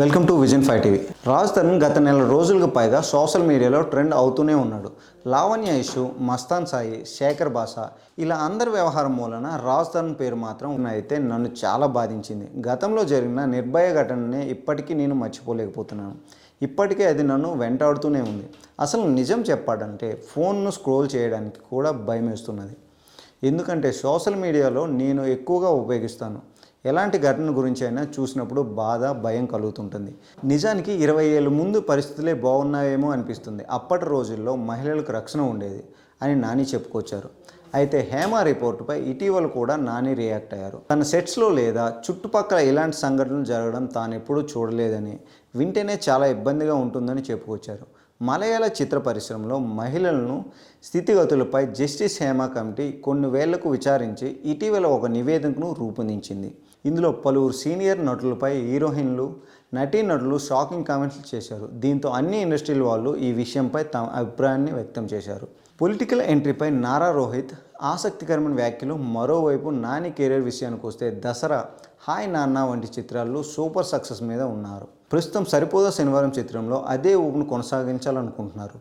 Welcome to Vision five TV. Raj Tarun గత నెల రోజులకు పైగా సోషల్ మీడియాలో ట్రెండ్ అవుతూనే ఉన్నాడు. లావణ్య ఇష్యూ మస్తాన్ సాయి శేఖర్ బాసా ఇలా అందరి వ్యవహారం మూలన రాజ్ తరుణ్ పేరు మాత్రం అయితే నన్ను చాలా బాధించింది. గతంలో జరిగిన నిర్భయ ఘటననే ఇప్పటికీ నేను మర్చిపోలేకపోతున్నాను. ఇప్పటికే అది నన్ను వెంటాడుతూనే ఉంది. అసలు నిజం చెప్పాడంటే ఫోన్ను స్క్రోల్ చేయడానికి కూడా భయం వేస్తున్నది ఎందుకంటే సోషల్ మీడియాలో నేను ఎక్కువగా ఉపయోగిస్తాను. ఎలాంటి ఘటన గురించి అయినా చూసినప్పుడు బాధ భయం కలుగుతుంటుంది. నిజానికి ఇరవై ఏళ్ళ ముందు పరిస్థితులే బాగున్నాయేమో అనిపిస్తుంది. అప్పటి రోజుల్లో మహిళలకు రక్షణ ఉండేది అని నాని చెప్పుకొచ్చారు. అయితే హేమ రిపోర్టుపై ఇటీవల కూడా నాని రియాక్ట్ అయ్యారు. తన సెట్స్లో లేదా చుట్టుపక్కల ఇలాంటి సంఘటనలు జరగడం తాను ఎప్పుడూ చూడలేదని వింటేనే చాలా ఇబ్బందిగా ఉంటుందని చెప్పుకొచ్చారు. మలయాళ చిత్ర పరిశ్రమలో మహిళలను స్థితిగతులపై జస్టిస్ హేమా కమిటీ కొన్ని వేళ్ళకు విచారించి ఇటీవల ఒక నివేదికను రూపొందించింది. ఇందులో పలువురు సీనియర్ నటులపై హీరోయిన్లు నటీనటులు షాకింగ్ కామెంట్స్ చేశారు. దీంతో అన్ని ఇండస్ట్రీల వాళ్ళు ఈ విషయంపై తమ అభిప్రాయాన్ని వ్యక్తం చేశారు. పొలిటికల్ ఎంట్రీపై నారా రోహిత్ ఆసక్తికరమైన వ్యాఖ్యలు మరోవైపు నాని కెరీర్ విషయానికి వస్తే దసరా హాయ్ నాన్న వంటి చిత్రాల్లో సూపర్ సక్సెస్ మీద ఉన్నారు. ప్రస్తుతం సరిపోదా శనివారం చిత్రంలో అదే ఊపును కొనసాగించాలనుకుంటున్నారు.